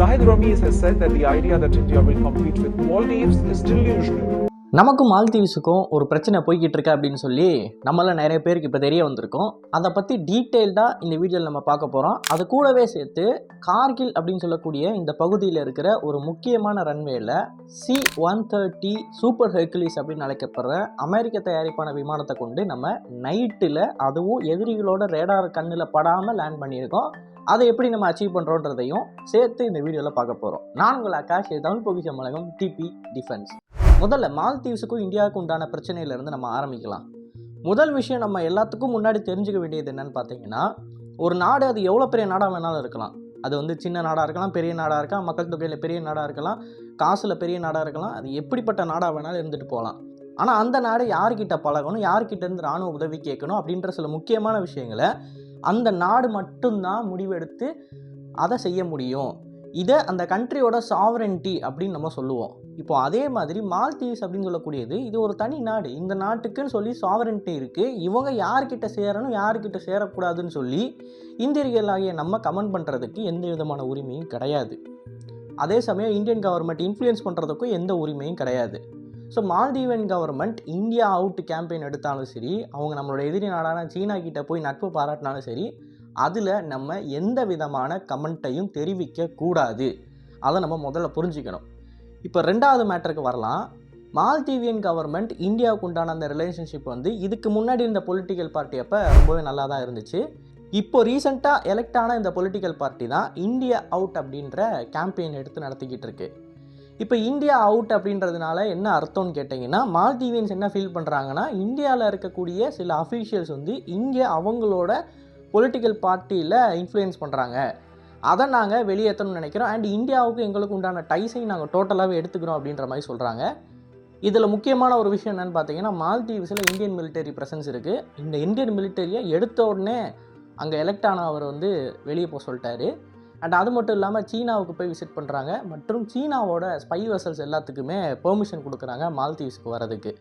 Zahid Ramiz has said that the idea that India will compete with Maldives is delusional. நமக்கும் மால்தீவ்ஸுக்கும் ஒரு பிரச்சனை போய்கிட்டு இருக்கு அப்படின்னு சொல்லி நம்மளாம் நிறைய பேருக்கு இப்போ தெரிய வந்திருக்கோம். அதை பற்றி டீட்டெயில்டாக இந்த வீடியோவில் நம்ம பார்க்க போகிறோம் அது கூடவே சேர்த்து கார்கில் அப்படின்னு சொல்லக்கூடிய இந்த பகுதியில் இருக்கிற ஒரு முக்கியமான ரன்வேயில் C one thirty super Hercules அப்படின்னு அழைக்கப்படுற அமெரிக்க தயாரிப்பான விமானத்தை கொண்டு நம்ம நைட்டில் அதுவும் எதிரிகளோட ரேடார் கண்ணில் படாமல் லேண்ட் பண்ணியிருக்கோம். அதை எப்படி நம்ம அச்சீவ் பண்ணுறோன்றதையும் சேர்த்து இந்த வீடியோவில் பார்க்க போகிறோம் நான் உங்கள் ஆகாஷ் தமிழ் பொகிஷ மலகம் டிபி டிஃபென்ஸ் முதல்ல மால்தீவ்ஸுக்கும் இந்தியாவுக்கும் உண்டான பிரச்சனையிலேருந்து நம்ம ஆரம்பிக்கலாம். முதல் விஷயம் நம்ம எல்லாத்துக்கும் முன்னாடி தெரிஞ்சுக்க வேண்டியது என்னன்னு பார்த்தீங்கன்னா ஒரு நாடு அது எவ்வளோ பெரிய நாடாக வேணாலும் இருக்கலாம். அது வந்து சின்ன நாடாக இருக்கலாம் பெரிய நாடாக இருக்கலாம் மக்கள் தொகையில் பெரிய நாடாக இருக்கலாம் காசில் பெரிய நாடாக இருக்கலாம் அது எப்படிப்பட்ட நாடாக வேணாலும் இருந்துட்டு போகலாம். ஆனால் அந்த நாடு யார்கிட்ட பழகணும் யார்கிட்ட இருந்து ராணுவ உதவி கேட்கணும் அப்படின்ற சில முக்கியமான விஷயங்களை அந்த நாடு மட்டும்தான் முடிவெடுத்து அதை செய்ய முடியும். இதை அந்த கண்ட்ரியோட சாவரன்ட்டி அப்படின்னு நம்ம சொல்லுவோம். இப்போ அதே மாதிரி மால்தீவ்ஸ் அப்படின்னு சொல்லக்கூடியது இது ஒரு தனி நாடு. இந்த நாட்டுக்குன்னு சொல்லி சாவரன்ட்டி இருக்குது இவங்க யார்கிட்ட சேரணும் யார்கிட்ட சேரக்கூடாதுன்னு சொல்லி இந்தியர்களாகிய நம்ம கமெண்ட் பண்ணுறதுக்கு எந்த விதமான உரிமையும் கிடையாது. அதே சமயம் இந்தியன் கவர்மெண்ட் இன்ஃப்ளூயன்ஸ் பண்ணுறதுக்கும் எந்த உரிமையும் கிடையாது. So Maldivian government India out campaign எடுத்தாலும் சரி அவங்க நம்மளோட எதிரி நாடான சீனா கிட்ட போய் நட்பு பாராட்டினாலும் சரி அதில் நம்ம எந்த விதமான கமெண்ட்டையும் தெரிவிக்க கூடாது. அதை நம்ம முதல்ல புரிஞ்சுக்கணும். இப்போ ரெண்டாவது மேட்டருக்கு வரலாம். மால்தீவியன் கவர்மெண்ட் இந்தியாவுக்கு உண்டான அந்த ரிலேஷன்ஷிப் வந்து இதுக்கு முன்னாடி இருந்த பொலிட்டிக்கல் பார்ட்டி அப்போ ரொம்பவே நல்லா தான் இருந்துச்சு. இப்போ ரீசெண்டாக எலெக்ட் ஆன இந்த பொலிட்டிக்கல் பார்ட்டி தான் இந்தியா அவுட் அப்படின்ற கேம்பெயின் எடுத்து நடத்திக்கிட்டு இருக்குது இப்போ இந்தியா அவுட் அப்படின்றதுனால என்ன அர்த்தம்னு கேட்டிங்கன்னா மால்தீவியன்ஸ் என்ன ஃபீல் பண்ணுறாங்கன்னா இந்தியாவில் இருக்கக்கூடிய சில அஃபீஷியல்ஸ் வந்து இங்கே அவங்களோட பொலிட்டிக்கல் பார்ட்டியில் இன்ஃப்ளூயன்ஸ் பண்ணுறாங்க அதை நாங்கள் வெளியேற்றணும்னு நினைக்கிறோம். அண்ட் இந்தியாவுக்கு எங்களுக்கு உண்டான டைஸையும் நாங்கள் டோட்டலாகவே எடுத்துக்கிறோம் அப்படின்ற மாதிரி சொல்கிறாங்க இதில் முக்கியமான ஒரு விஷயம் என்னென்னு பார்த்தீங்கன்னா மால்தீவ்ஸில் இந்தியன் மிலிட்டரி ப்ரெசன்ஸ் இருக்குது இந்த இந்தியன் மிலிட்டரியை எடுத்த உடனே அங்கே எலெக்ட் ஆன அவர் வந்து வெளியே போக சொல்லிட்டாரு. அண்ட் அது மட்டும் இல்லாமல் சீனாவுக்கு போய் விசிட் பண்ணுறாங்க மற்றும் சீனாவோட ஸ்பை வெசல்ஸ் எல்லாத்துக்குமே பெர்மிஷன் கொடுக்குறாங்க மால்தீவ்ஸ்க்கு வரதுக்கு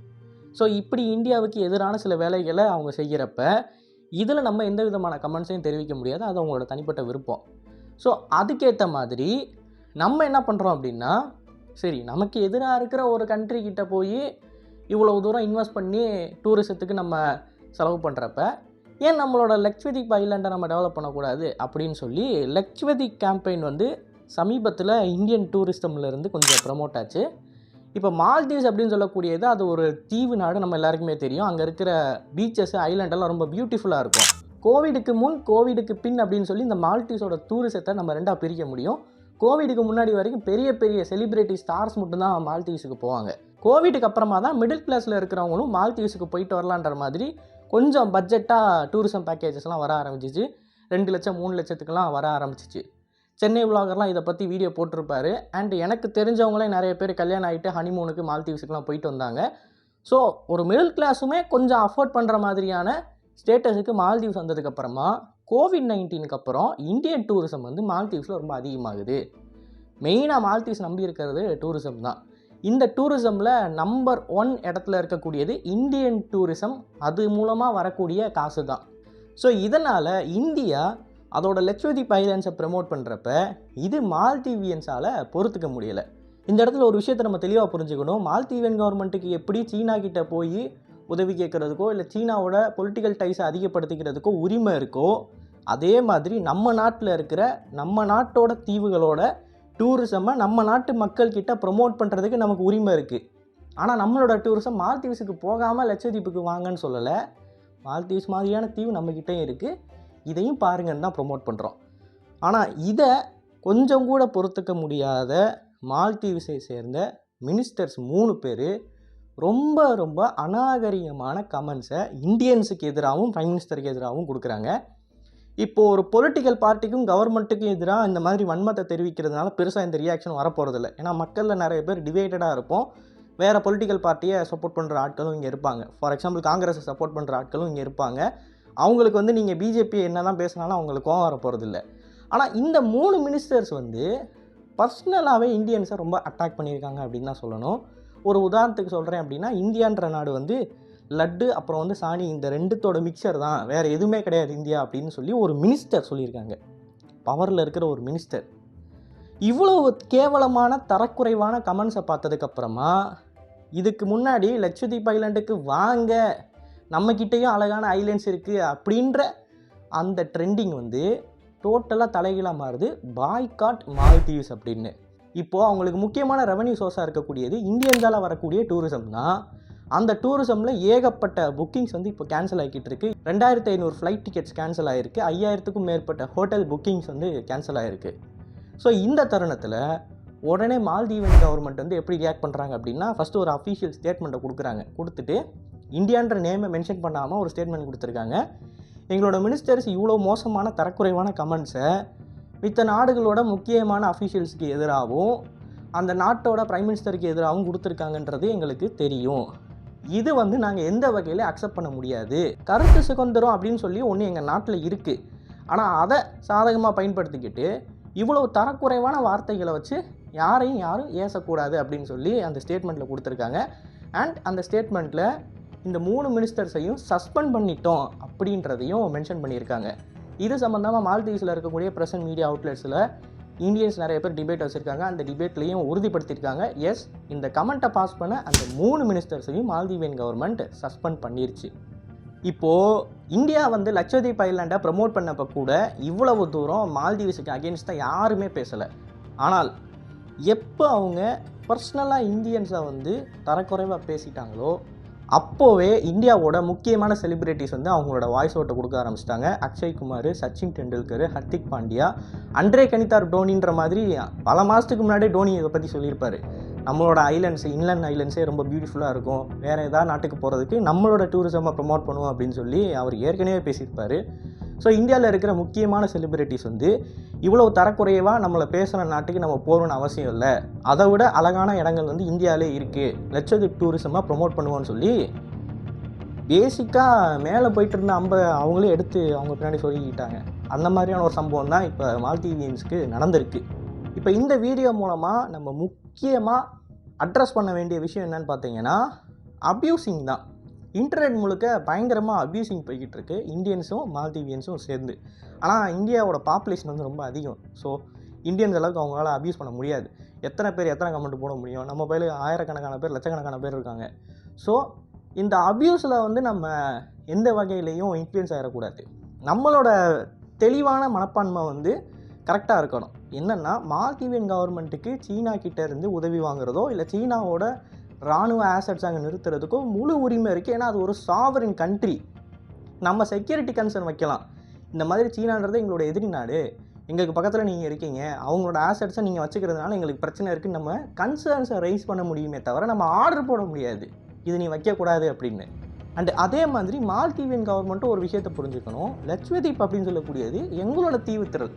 ஸோ இப்படி இந்தியாவுக்கு எதிரான சில வேலைகளை அவங்க செய்கிறப்ப இதில் நம்ம எந்த விதமான கமெண்ட்ஸையும் தெரிவிக்க முடியாது. அது அவங்களோட தனிப்பட்ட விருப்பம். ஸோ அதுக்கேற்ற மாதிரி நம்ம என்ன பண்ணுறோம் அப்படின்னா சரி நமக்கு எதிராக இருக்கிற ஒரு கண்ட்ரி கிட்ட போய் இவ்வளோ தூரம் இன்வெஸ்ட் பண்ணி டூரிசத்துக்கு நம்ம செலவு பண்ணுறப்ப ஏன் நம்மளோட லக்ஷ்வதிக் ஐலாண்டை நம்ம டெவலப் பண்ணக்கூடாது அப்படின்னு சொல்லி லக்ஷ்வதிக் கேம்பெயின் வந்து சமீபத்தில் இந்தியன் டூரிஸ்டம்லேருந்து கொஞ்சம் ப்ரமோட் ஆச்சு. இப்போ மால்தீவ்ஸ் அப்படின்னு சொல்லக்கூடியது அது ஒரு தீவு நாடு நம்ம எல்லாருக்குமே தெரியும். அங்கே இருக்கிற பீச்சஸ் ஐலாண்டெல்லாம் ரொம்ப பியூட்டிஃபுல்லாக இருக்கும். கோவிடுக்கு முன் கோவிடுக்கு பின் அப்படின்னு சொல்லி இந்த மால்டீவ்ஸோட டூரிசத்தை நம்ம ரெண்டாக பிரிக்க முடியும். கோவிடுக்கு முன்னாடி வரைக்கும் பெரிய பெரிய செலிப்ரிட்டி ஸ்டார்ஸ் மட்டும்தான் மால்தீவ்ஸுக்கு போவாங்க. கோவிடுக்கு அப்புறமா தான் மிடில் கிளாஸில் இருக்கிறவங்களும் மால்தீவ்ஸுக்கு போயிட்டு வரலான்ற மாதிரி கொஞ்சம் பட்ஜெட்டாக டூரிசம் பேக்கேஜஸ்லாம் வர ஆரம்பிச்சிச்சு. ரெண்டு லட்சம் மூணு லட்சத்துக்குலாம் வர ஆரம்பிச்சிச்சு. சென்னை விலாகர்லாம் இதை பற்றி வீடியோ போட்டிருப்பாரு. அண்ட் எனக்கு தெரிஞ்சவங்களே நிறைய பேர் கல்யாணம் ஆகிட்டு ஹனிமூனுக்கு மால்தீவ்ஸுக்குலாம் போயிட்டு வந்தாங்க. ஸோ ஒரு மிடில் கிளாஸுமே கொஞ்சம் அஃபோர்ட் பண்ணுற மாதிரியான ஸ்டேட்டஸுக்கு மால்தீவ்ஸ் வந்ததுக்கப்புறமா கோவிட் நைன்டீனுக்கு அப்புறம் இந்தியன் டூரிசம் வந்து மால்தீவ்ஸில் ரொம்ப அதிகமாகுது. மெயினாக மால்தீவ்ஸ் நம்பி இருக்கிறது டூரிசம் தான். இந்த டூரிசமில் நம்பர் ஒன் இடத்துல இருக்கக்கூடியது இந்தியன் டூரிசம் அது மூலமாக வரக்கூடிய காசு தான் ஸோ இதனால் இந்தியா அதோட லட்சதீப் ஐலாண்ட்ஸை ப்ரமோட் பண்ணுறப்ப இது மால்தீவியன்ஸால் பொறுத்துக்க முடியலை. இந்த இடத்துல ஒரு விஷயத்தை நம்ம தெளிவாக புரிஞ்சுக்கணும். மால்தீவியன் கவர்மெண்ட்டுக்கு எப்படி சீனா கிட்ட போய் உதவி கேட்குறதுக்கோ இல்லை சீனாவோட பொலிட்டிக்கல் டைஸை அதிகப்படுத்திக்கிறதுக்கோ உரிமை இருக்கோ அதே மாதிரி நம்ம நாட்டில் இருக்கிற நம்ம நாட்டோட தீவுகளோட டூரிசமை நம்ம நாட்டு மக்கள்கிட்ட ப்ரொமோட் பண்ணுறதுக்கு நமக்கு உரிமை இருக்குது ஆனால் நம்மளோட டூரிசம் மால்தீவ்ஸுக்கு போகாமல் லட்சத்தீவுக்கு வாங்கன்னு சொல்லலை. மால்தீவ்ஸ் மாதிரியான தீவு நம்மக்கிட்டேயும் இருக்குது இதையும் பாருங்கன்னு தான் ப்ரொமோட் பண்ணுறோம் ஆனால் இதை கொஞ்சம் கூட பொறுத்துக்க முடியாத மால்தீவ்ஸை சேர்ந்த மினிஸ்டர்ஸ் மூணு பேர் ரொம்ப ரொம்ப அநாகரிகமான கமெண்ட்ஸை இந்தியன்ஸுக்கு எதிராகவும் ப்ரைம் மினிஸ்டருக்கு எதிராகவும் கொடுக்குறாங்க. இப்போது ஒரு பொலிட்டிக்கல் பார்ட்டிக்கும் கவர்மெண்ட்டுக்கும் எதிராக இந்த மாதிரி வன்மத்தை தெரிவிக்கிறதுனால பெருசாக இந்த ரியாக்ஷன் வரப்போகிறதில்ல ஏன்னா மக்களில் நிறைய பேர் டிவைடடாக இருப்போம். வேறு பொலிட்டிக்கல் பார்ட்டியை சப்போர்ட் பண்ணுற ஆட்களும் இங்கே இருப்பாங்க. ஃபார் எக்ஸாம்பிள் காங்கிரஸை சப்போர்ட் பண்ணுற ஆட்களும் இங்கே இருப்பாங்க. அவங்களுக்கு வந்து நீங்கள் பிஜேபி என்ன தான் பேசினாலும் அவங்களுக்கு கோவம் வர போகிறதில்ல ஆனால் இந்த மூணு மினிஸ்டர்ஸ் வந்து பர்சனலாகவே இந்தியன்ஸை ரொம்ப அட்டாக் பண்ணியிருக்காங்க அப்படின்னு தான் சொல்லணும். ஒரு உதாரணத்துக்கு சொல்கிறேன் அப்படின்னா இந்தியான்ற நாடு வந்து லட்டு அப்புறம் வந்து சாணி இந்த ரெண்டுத்தோட மிக்சர் தான். வேறு எதுவுமே கிடையாது இந்தியா அப்படின்னு சொல்லி ஒரு மினிஸ்டர் சொல்லியிருக்காங்க. பவரில் இருக்கிற ஒரு மினிஸ்டர் இவ்வளவு கேவலமான தரக்குறைவான கமெண்ட்ஸை பார்த்ததுக்கப்புறமா இதுக்கு முன்னாடி லட்சதீப் ஐலாண்டுக்கு வாங்க நம்மக்கிட்டேயும் அழகான ஐலண்ட்ஸ் இருக்குது அப்படின்ற அந்த ட்ரெண்டிங் வந்து டோட்டலாக தலைகீழாக மாறுது. பாய்காட் மால்தீவ்ஸ் அப்படின்னு. இப்போது அவங்களுக்கு முக்கியமான ரெவன்யூ சோர்ஸாக இருக்கக்கூடியது இந்தியன்ஸால் வரக்கூடிய டூரிசம் தான். அந்த டூரிசமில் ஏகப்பட்ட புக்கிங்ஸ் வந்து இப்போ கேன்சல் ஆகிக்கிட்டு இருக்கு. ரெண்டாயிரத்தி ஐநூறு ஃப்ளைட் டிக்கெட்ஸ் கேன்சல் ஆகிருக்கு ஐயாயிரத்துக்கும் மேற்பட்ட ஹோட்டல் புக்கிங்ஸ் வந்து கேன்சல் ஆகிருக்கு ஸோ இந்த தருணத்தில் உடனே மால்தீவன் கவர்மெண்ட் வந்து எப்படி ரியாக்ட் பண்ணுறாங்க அப்படின்னா ஃபஸ்ட்டு ஒரு அஃபீஷியல் ஸ்டேட்மெண்ட்டை கொடுக்குறாங்க. கொடுத்துட்டு இந்தியான்ற நேமை மென்ஷன் பண்ணாமல் ஒரு ஸ்டேட்மெண்ட் கொடுத்துருக்காங்க. எங்களோட மினிஸ்டர்ஸ் இவ்வளோ மோசமான தரக்குறைவான கமெண்ட்ஸை மித்த நாடுகளோட முக்கியமான அஃபீஷியல்ஸுக்கு எதிராகவும் அந்த நாட்டோட பிரைம் மினிஸ்டருக்கு எதிராகவும் கொடுத்துருக்காங்கன்றது எங்களுக்கு தெரியும். இது வந்து நாங்கள் எந்த வகையில் அக்செப்ட் பண்ண முடியாது. கருத்து சுதந்திரம் அப்படின்னு சொல்லி ஒன்று எங்கள் நாட்டில் இருக்குது ஆனால் அதை சாதகமாக பயன்படுத்திக்கிட்டு இவ்வளோ தரக்குறைவான வார்த்தைகளை வச்சு யாரையும் யாரும் ஏசக்கூடாது அப்படின்னு சொல்லி அந்த ஸ்டேட்மெண்ட்டில் கொடுத்துருக்காங்க. அண்ட் அந்த ஸ்டேட்மெண்ட்டில் இந்த மூணு மினிஸ்டர்ஸையும் சஸ்பெண்ட் பண்ணிட்டோம் அப்படின்றதையும் மென்ஷன் பண்ணியிருக்காங்க. இது சம்மந்தமாக மால்தீவ்ஸில் இருக்கக்கூடிய ப்ரெசன்ட் மீடியா அவுட்லெட்ஸில் இந்தியன்ஸ் நிறைய பேர் டிபேட் வச்சுருக்காங்க. அந்த டிபேட்லேயும் உறுதிப்படுத்தியிருக்காங்க. எஸ் இந்த கமெண்ட்டை பாஸ் பண்ண அந்த மூணு மினிஸ்டர்ஸையும் மால்தீவியன் கவர்மெண்ட் சஸ்பெண்ட் பண்ணிருச்சு. இப்போது இந்தியா வந்து லட்சதீப் ஐலாண்டை ப்ரமோட் பண்ணப்போ கூட இவ்வளவு தூரம் மால்தீவ்ஸுக்கு அகேன்ஸ்டாக யாருமே பேசலை. ஆனால் எப்போ அவங்க பர்சனலாக இந்தியன்ஸை வந்து தரக்குறைவாக பேசிட்டாங்களோ அப்போவே இந்தியாவோட முக்கியமான செலிபிரிட்டிஸ் வந்து அவங்களோட வாய்ஸ் ஓட்டை கொடுக்க ஆரம்பிச்சிட்டாங்க. அக்ஷய் குமார் சச்சின் டெண்டுல்கர் ஹர்திக் பாண்டியா அண்ட்ரே கனிதார் டோனின்ற மாதிரி பல மாதத்துக்கு முன்னாடியே டோனி இதை பற்றி சொல்லியிருப்பார். நம்மளோட ஐலண்ட்ஸ் இன்லண்ட் ஐலண்ட்ஸே ரொம்ப பியூட்டிஃபுல்லாக இருக்கும். வேறு ஏதாவது நாட்டுக்கு போகிறதுக்கு நம்மளோட டூரிசமை ப்ரமோட் பண்ணுவோம் அப்படின்னு சொல்லி அவர் ஏற்கனவே பேசியிருப்பார். ஸோ இந்தியாவில் இருக்கிற முக்கியமான செலிபிரிட்டிஸ் வந்து இவ்வளோ தரக்குறைவாக நம்மளை பேசுகிற நாட்டுக்கு நம்ம போகணும்னு அவசியம் இல்லை. அதை விட அழகான இடங்கள் வந்து இந்தியாவிலே இருக்குது லட்சதீப் டூரிசமாக ப்ரொமோட் பண்ணுவோன்னு சொல்லி பேசிக்காக மேலே போயிட்டு இருந்த அம்ப அவங்களே எடுத்து அவங்க பின்னாடி சொல்லிக்கிட்டாங்க. அந்த மாதிரியான ஒரு சம்பவம் தான் இப்போ மால்தீவியன்ஸ்க்கு நடந்திருக்கு. இப்போ இந்த வீடியோ மூலமாக நம்ம முக்கியமாக அட்ரஸ் பண்ண வேண்டிய விஷயம் என்னன்னு பார்த்தீங்கன்னா அப்யூசிங் தான். இன்டர்நெட் முழுக்க பயங்கரமாக அப்யூசிங் போய்கிட்டு இருக்கு இந்தியன்ஸும் மால்தீவியன்ஸும் சேர்ந்து. ஆனால் இந்தியாவோட பாப்புலேஷன் வந்து ரொம்ப அதிகம். ஸோ இந்தியன்ஸ் அளவுக்கு அவங்களால அப்யூஸ் பண்ண முடியாது. எத்தனை பேர் எத்தனை கமெண்ட் போட முடியும்? நம்ம பயில ஆயிரக்கணக்கான பேர் லட்சக்கணக்கான பேர் இருக்காங்க. ஸோ இந்த அப்யூஸில் வந்து நம்ம எந்த வகையிலையும் இன்ஃப்ளூயன்ஸ் ஆகிடக்கூடாது நம்மளோட தெளிவான மனப்பான்மை வந்து கரெக்டாக இருக்கணும். என்னென்னா மால்தீவியன் கவர்மெண்ட்டுக்கு சீனா கிட்டேருந்து உதவி வாங்குறதோ இல்லை சீனாவோட இராணுவ ஆசட்ஸ் அங்கே நிறுத்துறதுக்கும் முழு உரிமை இருக்குது ஏன்னா அது ஒரு சாவரின் கண்ட்ரி நம்ம செக்யூரிட்டி கன்சர்ன் வைக்கலாம். இந்த மாதிரி சீனான்றது எங்களோட எதிரி நாடு. எங்களுக்கு பக்கத்தில் நீங்கள் இருக்கீங்க. அவங்களோட ஆசட்ஸை நீங்கள் வச்சுக்கிறதுனால எங்களுக்கு பிரச்சனை இருக்குன்னு நம்ம கன்சர்ன்ஸை ரைஸ் பண்ண முடியுமே தவிர நம்ம ஆர்டர் போட முடியாது. இது நீ வைக்கக்கூடாது அப்படின்னு. அண்ட் அதே மாதிரி மால்தீவியன் கவர்மெண்ட்டும் ஒரு விஷயத்தை புரிஞ்சுக்கணும். லட்சுவதீப் அப்படின்னு சொல்லக்கூடியது எங்களோட தீவுத்திரல்.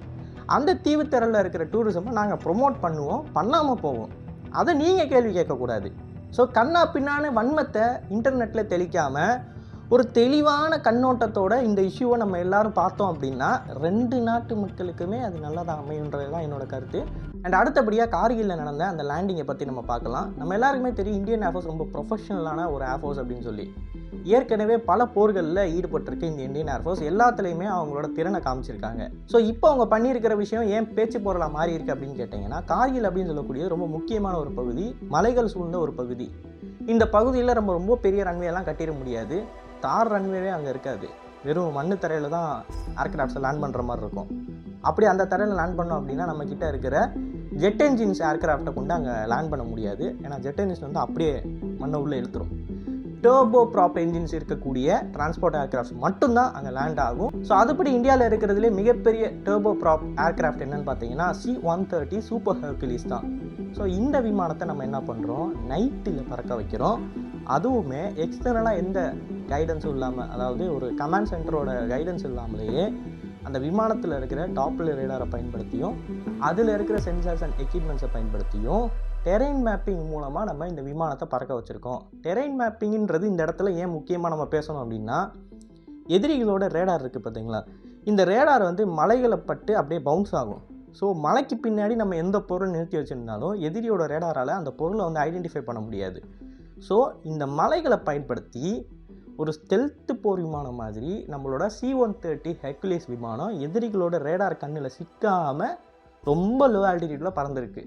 அந்த தீவுத்திரலில் இருக்கிற டூரிசமை நாங்கள் ப்ரொமோட் பண்ணுவோம். பண்ணாமல் போவோம். அதை நீங்கள் கேள்வி கேட்கக்கூடாது. ஸோ கண்ணா பின்னான்னு வன்மத்தை இன்டர்நெட்டில் தெளிக்காமல் ஒரு தெளிவான கண்ணோட்டத்தோட இந்த இஷ்யூவை நம்ம எல்லாரும் பார்த்தோம் அப்படின்னா ரெண்டு நாட்டு மக்களுக்குமே அது நல்லதாக அமையுன்றது தான் என்னோட கருத்து. அண்ட் அடுத்தபடியாக கார்கிலில் நடந்த அந்த லேண்டிங்கை பற்றி நம்ம பார்க்கலாம். நம்ம எல்லாருக்குமே தெரியும் இந்தியன் ஏர்ஃபோர்ஸ் ரொம்ப ப்ரொஃபஷனலான ஒரு ஏர்ஃபோர்ஸ் அப்படின்னு சொல்லி. ஏற்கனவே பல போர்களில் ஈடுபட்டிருக்கு இந்த இந்தியன் ஏர்ஃபோர்ஸ் எல்லாத்துலேயுமே அவங்களோட திறனை காமிச்சிருக்காங்க. ஸோ இப்போ அவங்க பண்ணியிருக்கிற விஷயம் ஏன் பேச்சு பொருளாக மாறி இருக்கு அப்படின்னு கேட்டிங்கன்னா கார்கில் அப்படின்னு சொல்லக்கூடியது ரொம்ப முக்கியமான ஒரு பகுதி மலைகள் சூழ்ந்த ஒரு பகுதி. இந்த பகுதியில் நம்ம ரொம்ப பெரிய ரன்வே எல்லாம் கட்டிட முடியாது. தார் ரன்வேவே அங்கே இருக்காது. வெறும் மண்ணு தரையில் தான் ஏர்கிராஃப்ட்ஸை லேண்ட் பண்ணுற மாதிரி இருக்கும். அப்படி அந்த தரையில் லேண்ட் பண்ணோம் அப்படின்னா நம்ம கிட்ட இருக்கிற ஜெட் என்ஜின்ஸ் ஏர்கிராஃப்டை கொண்டு அங்கே லேண்ட் பண்ண முடியாது. ஏன்னா ஜெட் என்ஜின்ஸ் வந்து அப்படியே மண்ணை உள்ளே இழுத்துரும். டர்போ ப்ராப் என்ஜின்ஸ் இருக்கக்கூடிய டிரான்ஸ்போர்ட் ஏர்கிராஃப்ட் மட்டும்தான் அங்கே லேண்ட் ஆகும். ஸோ அதுபடி இந்தியாவில் இருக்கிறதுலே மிகப்பெரிய டர்போ ப்ராப் ஏர்கிராஃப்ட் என்னன்னு பார்த்தீங்கன்னா C one thirty super Hercules தான். ஸோ இந்த விமானத்தை நம்ம என்ன பண்ணுறோம் நைட்டில் பறக்க வைக்கிறோம். அதுவுமே எக்ஸ்டர்னலாக எந்த கைடன்ஸும் இல்லாமல் அதாவது ஒரு கமாண்ட் சென்டரோட கைடன்ஸ் இல்லாமலேயே அந்த விமானத்தில் இருக்கிற டாப்பில் ரேடாரை பயன்படுத்தியும் அதில் இருக்கிற சென்சார்ஸ் அண்ட் எக்யூப்மெண்ட்ஸை பயன்படுத்தியும் டெரெயின் மேப்பிங் மூலமாக நம்ம இந்த விமானத்தை பறக்க வச்சுருக்கோம். டெரெயின் மேப்பிங்கிறது இந்த இடத்துல ஏன் முக்கியமாக நம்ம பேசணும் அப்படின்னா எதிரிகளோட ரேடார் இருக்குது பார்த்தீங்களா? இந்த ரேடார் வந்து மலைகளை பட்டு அப்படியே பவுன்ஸ் ஆகும். ஸோ மலைக்கு பின்னாடி நம்ம எந்த பொருள் நிறுத்தி வச்சுருந்தாலும் எதிரியோட ரேடாரால் அந்த பொருளை வந்து ஐடென்டிஃபை பண்ண முடியாது. ஸோ இந்த மலைகளை பயன்படுத்தி ஒரு ஸ்டெல்த்து போர் விமானம் மாதிரி நம்மளோட சி ஒன் தேர்ட்டி ஹெக்குலேஸ் விமானம் எதிரிகளோட ரேடார் கண்ணில் சிக்காமல் ரொம்ப லோ ஆல்டிடியூட்டில் பறந்துருக்கு.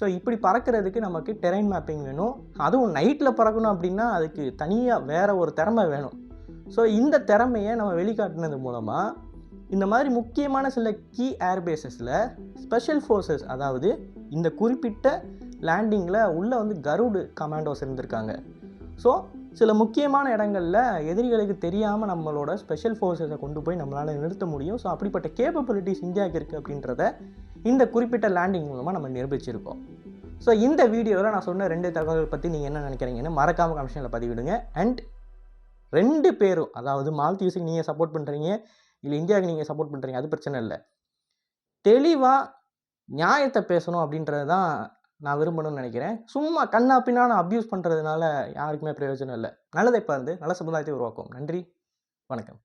ஸோ இப்படி பறக்கிறதுக்கு நமக்கு டெரைன் மேப்பிங் வேணும். அதுவும் நைட்டில் பறக்கணும் அப்படின்னா அதுக்கு தனியாக வேறு ஒரு திறமை வேணும். ஸோ இந்த திறமையை நம்ம வெளிக்காட்டினது மூலமாக இந்த மாதிரி முக்கியமான சில கீ ஏர்பேசஸில் ஸ்பெஷல் ஃபோர்ஸஸ் அதாவது இந்த குறிப்பிட்ட லேண்டிங்கில் உள்ளே வந்து கருடு கமாண்டோஸ் இருந்திருக்காங்க. ஸோ சில முக்கியமான இடங்களில் எதிரிகளுக்கு தெரியாமல் நம்மளோட ஸ்பெஷல் ஃபோர்ஸஸை கொண்டு போய் நம்மளால் நிறுத்த முடியும். ஸோ அப்படிப்பட்ட கேப்பபிலிட்டிஸ் இந்தியாவுக்கு இருக்குது அப்படின்றத இந்த குறிப்பிட்ட லேண்டிங் மூலமாக நம்ம நிரூபிச்சிருக்கோம். ஸோ இந்த வீடியோவில் நான் சொன்ன ரெண்டு தகவல் பற்றி நீங்கள் என்ன நினைக்கிறீங்கன்னு மறக்காமல் கமிஷனில் பதிவிடுங்க. அண்ட் ரெண்டு பேரும் அதாவது மால்தீவ்ஸுக்கு நீங்கள் சப்போர்ட் பண்ணுறீங்க இல்லை இந்தியாவுக்கு நீங்கள் சப்போர்ட் பண்ணுறீங்க அது பிரச்சனை இல்லை. தெளிவாக நியாயத்தை பேசணும் அப்படின்றது தான் நான் விரும்பணும்னு நினைக்கிறேன். சும்மா கண்ணா பின்னான்னு அப்யூஸ் பண்ணுறதுனால யாருக்குமே பிரயோஜனம் இல்லை. நல்லதை வந்து நல்ல சமுதாயத்தை உருவாக்கும் நன்றி. வணக்கம்.